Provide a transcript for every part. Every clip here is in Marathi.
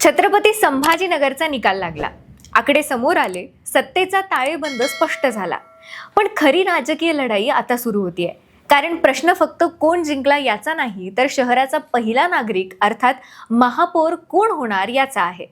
छत्रपती संभाजीनगरचा निकाल लागला. आकडे समोर आले सत्तेचा ताळेबंद स्पष्ट झाला. पण खरी राजकीय लढाई आता सुरू होतीये. कारण प्रश्न फक्त कोण जिंकला याचा नाही तर शहराचा पहिला नागरिक अर्थात महापौर कोण होणार याचा आहे.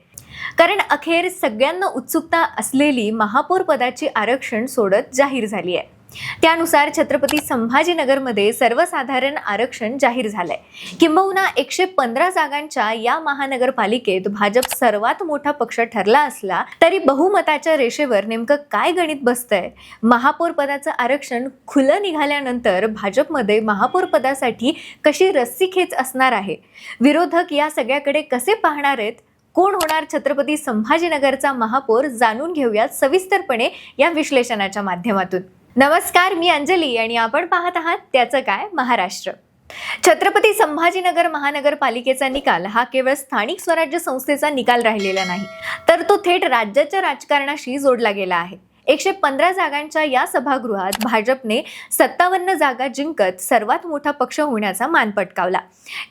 कारण अखेर सगळ्यांना उत्सुकता असलेली महापौर पदाची आरक्षण सोडत जाहीर झाली आहे त्यानुसार छत्रपती संभाजीनगरमध्ये सर्वसाधारण आरक्षण जाहीर झालंय. किंबहुना एकशे पंधरा जागांच्या या महानगरपालिकेत भाजप सर्वात मोठा पक्ष ठरला असला तरी बहुमताच्या रेषेवर नेमकं काय गणित बसतंय? महापौर पदाचं आरक्षण खुलं निघाल्यानंतर भाजपमध्ये महापौर पदासाठी कशी रस्सीखेच असणार आहे? विरोधक या सगळ्याकडे कसे पाहणार आहेत? कोण होणार छत्रपती संभाजीनगरचा महापौर? जाणून घेऊयात सविस्तरपणे या विश्लेषणाच्या माध्यमातून. नमस्कार मी अंजली आणि आपण पाहत आहात त्याचं काय? महाराष्ट्र. छत्रपती संभाजीनगर महानगरपालिकेचा निकाल हा केवळ स्थानिक स्वराज्य संस्थेचा निकाल राहिलेला नाही तर तो थेट राज्याच्या राजकारणाशी जोडला गेला आहे. एकशे पंधरा जागांच्या या सभागृहात भाजपने सत्तावन्न जागा जिंकत सर्वात मोठा पक्ष होण्याचा मान पटकावला.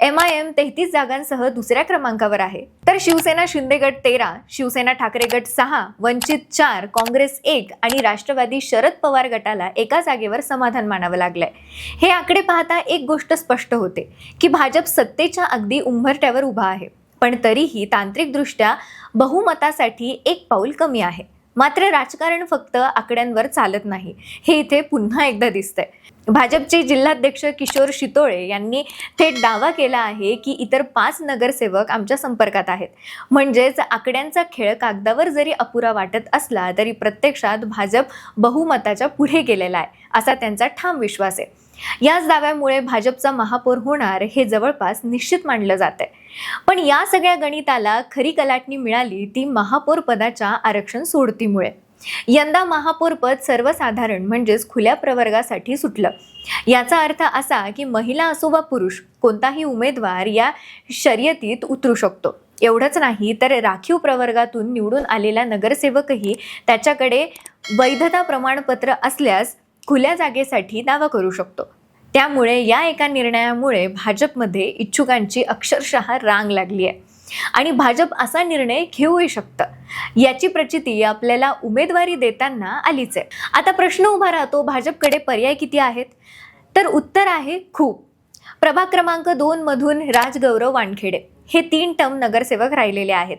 एम आय एम तेहतीस जागांसह दुसऱ्या क्रमांकावर आहे. तर शिवसेना शिंदे गट तेरा शिवसेना ठाकरे गट सहा वंचित चार काँग्रेस एक आणि राष्ट्रवादी शरद पवार गटाला एका जागेवर समाधान मानावं लागलंय. हे आकडे पाहता एक गोष्ट स्पष्ट होते की भाजप सत्तेच्या अगदी उंभरट्यावर उभा आहे पण तरीही तांत्रिकदृष्ट्या बहुमतासाठी एक पाऊल कमी आहे. मात्र राजकारण फक्त आकड्यांवर चालत नाही. हे इथे पुन्हा एकदा दिसतंय. भाजपचे जिल्हाध्यक्ष किशोर शितोळे यांनी थेट दावा केला आहे की इतर पाच नगरसेवक आमच्या संपर्कात आहेत. म्हणजेच आकड्यांचा खेळ कागदावर जरी अपुरा वाटत असला तरी प्रत्यक्षात भाजप बहुमताच्या पुढे गेलेला आहे असा त्यांचा ठाम विश्वास आहे. याच दाव्यामुळे भाजपचा महापौर होणार हे जवळपास निश्चित मानलं जात आहे पण या सगळ्या गणिताला खरी कलाटणी मिळाली ती महापौर पदाच्या आरक्षण सोडतीमुळे. यंदा महापौर पद सर्वसाधारण म्हणजेच खुल्या प्रवर्गासाठी सुटलं. याचा अर्थ असा की महिला असो वा पुरुष कोणताही उमेदवार या शर्यतीत उतरू शकतो. एवढंच नाही तर राखीव प्रवर्गातून निवडून आलेला नगरसेवकही त्याच्याकडे वैधता प्रमाणपत्र असल्यास खुल्या जागेसाठी दावा करू शकतो. त्यामुळे या एका निर्णयामुळे भाजपमध्ये इच्छुकांची अक्षरशः रांग लागली आहे. आणि भाजप असा निर्णय घेऊही शकतं. याची प्रचिती आपल्याला उमेदवारी देताना आलीच आहे. आता प्रश्न उभा राहतो भाजपकडे पर्याय किती आहेत? तर उत्तर आहे खूप. प्रभाग क्रमांक दोन मधून राजगौरव वानखेडे. हे तीन टर्म नगरसेवक राहिलेले आहेत.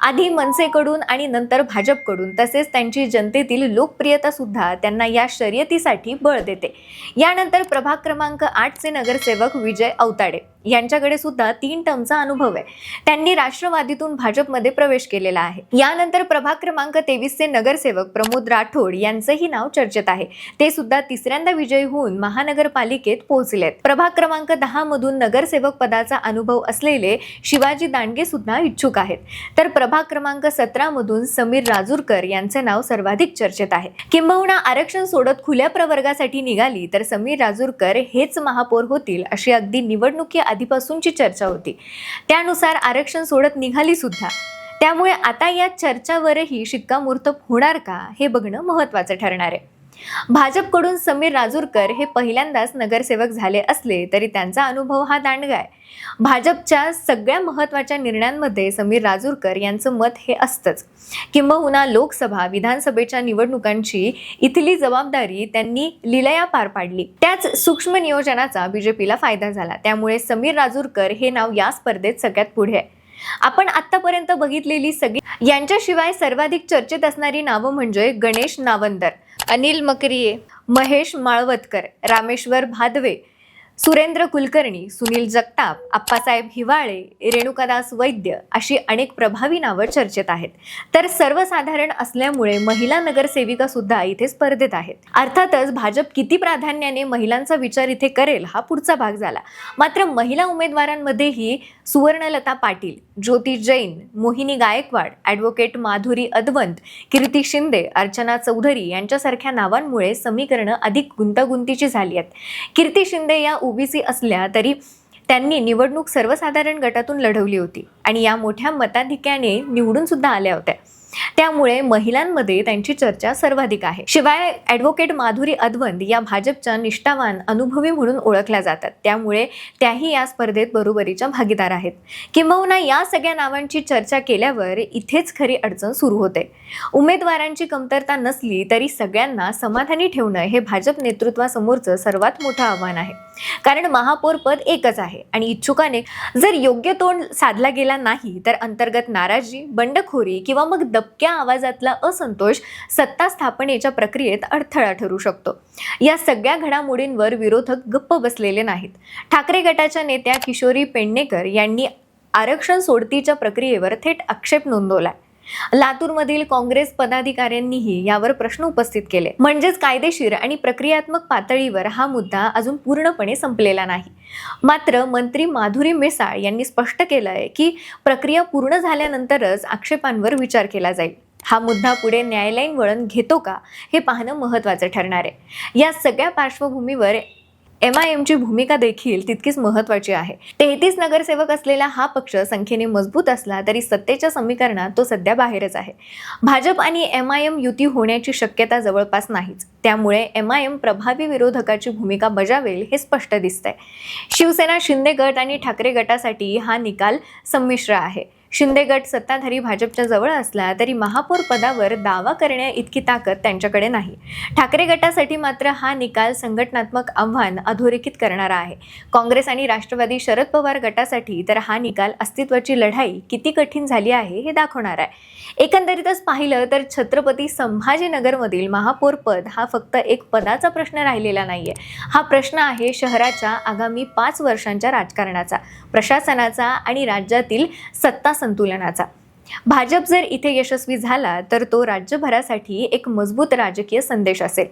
आधी मनसेकडून आणि नंतर भाजपकडून. तसेच त्यांची जनतेतील लोकप्रियता सुद्धा त्यांना या शर्यतीसाठी बळ देते. यानंतर प्रभाग क्रमांक आठचे नगरसेवक विजय अवताडे यांच्याकडे सुद्धा तीन टर्मचा अनुभव आहे. त्यांनी राष्ट्रवादीतून भाजपमध्ये प्रवेश केलेला आहे. यानंतर प्रभाग क्रमांक तेवीसचे नगरसेवक प्रमोद राठोड यांचंही नाव चर्चेत आहे. ते सुद्धा तिसऱ्यांदा विजयी होऊन महानगरपालिकेत पोहोचलेत. प्रभाग क्रमांक दहा मधून नगरसेवक पदाचा अनुभव असलेले शिवाजी दांडगे सुद्धा इच्छुक आहेत. तर प्रभाग क्रमांक सतरा मधून समीर राजूरकर यांचे नाव सर्वाधिक चर्चेत आहे. किंबहुना आरक्षण सोडत खुल्या प्रवर्गासाठी निघाली तर समीर राजूरकर हेच महापौर होतील अशी अगदी निवडणुकी आधीपासूनची चर्चा होती. त्यानुसार आरक्षण सोडत निघाली सुद्धा. त्यामुळे आता या चर्चावरही शिक्कामोर्तब होणार का हे बघणं महत्त्वाचं ठरणार आहे. भाजपकडून समीर राजूरकर हे पहिल्यांदाच नगरसेवक झाले असले तरी त्यांचा अनुभव हा दांडगा आहे भाजपच्या सगळ्या महत्त्वाच्या निर्णयांमध्ये समीर राजूरकर यांचं मत हे असतंच. किंबहुना लोकसभा विधानसभेच्या निवडणुकांची इथली जबाबदारी त्यांनी लिलया पार पाडली. त्याच सूक्ष्म नियोजनाचा बीजेपीला फायदा झाला. त्यामुळे समीर राजूरकर हे नाव या स्पर्धेत सगळ्यात पुढे आहे. आपण आतापर्यंत बघितलेली सगळी यांच्याशिवाय सर्वाधिक चर्चेत असणारी नावं म्हणजे गणेश नावंदर. अनिल मकरिये महेश माळवतकर रामेश्वर भादवे सुरेंद्र कुलकर्णी सुनील जगताप आप्पासाहेब हिवाळे रेणुकादास वैद्य अशी अनेक प्रभावी नावं चर्चेत आहेत. तर सर्वसाधारण असल्यामुळे महिला नगरसेविका सुद्धा इथे स्पर्धेत आहेत. अर्थातच भाजप किती प्राधान्याने महिलांचा विचार इथे करेल हा पुढचा भाग झाला. मात्र महिला उमेदवारांमध्येही सुवर्णलता पाटील ज्योती जैन मोहिनी गायकवाड ॲडव्होकेट माधुरी अदवंत कीर्ती शिंदे अर्चना चौधरी यांच्यासारख्या नावांमुळे समीकरणं अधिक गुंतागुंतीची झाली आहेत. कीर्ती शिंदे या ओबीसी असल्या तरी त्यांनी निवडणूक सर्वसाधारण गटातून लढवली होती. आणि या मोठ्या मताधिक्याने निवडून सुद्धा आल्या होत्या. त्यामुळे महिलांमध्ये त्यांची चर्चा सर्वाधिक आहे. शिवाय ॲडव्होकेट माधुरी अद्वंद या भाजपच्या निष्ठावान अनुभवी म्हणून ओळखल्या जातात. त्यामुळे त्याही या स्पर्धेत बरोबरीच्या भागीदार आहेत. किंबहुना या सगळ्या नावांची चर्चा केल्यावर इथेच खरी अडचण सुरू होते. उमेदवारांची कमतरता नसली तरी सगळ्यांना समाधानी ठेवणं हे भाजप नेतृत्वासमोरचं सर्वात मोठं आव्हान आहे. कारण महापौर पद एकच आहे. आणि इच्छुकाने जर योग्य तोंड साधला गेला नाही तर अंतर्गत नाराजी बंडखोरी किंवा मग दबक्या आवाजातला असंतोष सत्ता स्थापनेच्या प्रक्रियेत अडथळा ठरू शकतो. या सगळ्या घडामोडींवर विरोधक गप्प बसलेले नाहीत. ठाकरे गटाच्या नेत्या किशोरी पेडणेकर यांनी आरक्षण सोडतीच्या प्रक्रियेवर थेट आक्षेप नोंदवलाय. लातूरमधील काँग्रेस पदाधिकाऱ्यांनीही यावर प्रश्न उपस्थित केले. म्हणजेच कायदेशीर आणि प्रक्रियात्मक पातळीवर हा मुद्दा अजून पूर्णपणे संपलेला नाही. मात्र मंत्री माधुरी मिसाळ यांनी स्पष्ट केलंय की प्रक्रिया पूर्ण झाल्यानंतरच आक्षेपांवर विचार केला जाईल. हा मुद्दा पुढे न्यायालयीन वळण घेतो का हे पाहणं महत्त्वाचं ठरणार आहे. या सगळ्या पार्श्वभूमीवर एम आय एमची भूमिका देखील तितकीच महत्त्वाची आहे. तेहतीस नगरसेवक असलेला हा पक्ष संख्येने मजबूत असला तरी सत्तेच्या समीकरणात तो सध्या बाहेरच आहे. भाजप आणि एम आय एम युती होण्याची शक्यता जवळपास नाहीच. त्यामुळे एम आय एम प्रभावी विरोधकाची भूमिका बजावेल हे स्पष्ट दिसतंय. शिवसेना शिंदे गट आणि ठाकरे गटासाठी हा निकाल संमिश्र आहे. शिंदे गट सत्ताधारी भाजपच्या जवळ असला तरी महापौर पदावर दावा करण्या इतकी ताकद त्यांच्याकडे नाही. ठाकरे गटासाठी मात्र हा निकाल संघटनात्मक आव्हान अधोरेखित करणारा आहे. काँग्रेस आणि राष्ट्रवादी शरद पवार गटासाठी तर हा निकाल अस्तित्वाची लढाई किती कठीण झाली आहे हे दाखवणार आहे. एकंदरीतच पाहिलं तर छत्रपती संभाजीनगरमधील महापौर पद हा फक्त एक पदाचा प्रश्न राहिलेला नाहीये. हा प्रश्न आहे शहराच्या आगामी पाच वर्षांच्या राजकारणाचा. प्रशासनाचा आणि राज्यातील सत्ता संतुलनाचा. भाजप जर इथे यशस्वी झाला तर तो राज्यभरासाठी एक मजबूत राजकीय संदेश असेल.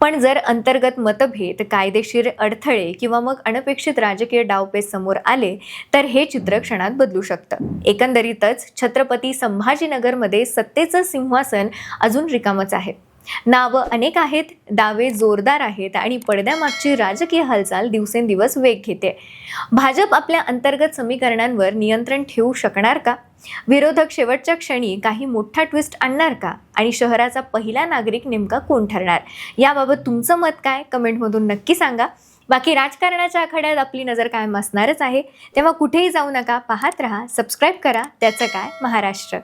पण जर अंतर्गत मतभेद कायदेशीर अडथळे किंवा मग अनपेक्षित राजकीय डावपेच समोर आले तर हे चित्र क्षणात बदलू शकतं. एकंदरीतच छत्रपती संभाजीनगरमध्ये सत्तेचं सिंहासन अजून रिकामच आहे. नावं अनेक आहेत दावे जोरदार आहेत आणि पडद्यामागची राजकीय हालचाल दिवसेंदिवस वेग घेते. भाजप आपल्या अंतर्गत समीकरणांवर नियंत्रण ठेवू शकणार का? विरोधक शेवटच्या क्षणी काही मोठा ट्विस्ट आणणार का? आणि शहराचा पहिला नागरिक नेमका कोण ठरणार? याबाबत तुमचं मत काय? कमेंटमधून नक्की सांगा. बाकी राजकारणाच्या आखाड्यात आपली नजर कायम असणारच आहे. तेव्हा कुठेही जाऊ नका पाहत राहा सबस्क्राईब करा. त्याचं काय? महाराष्ट्र.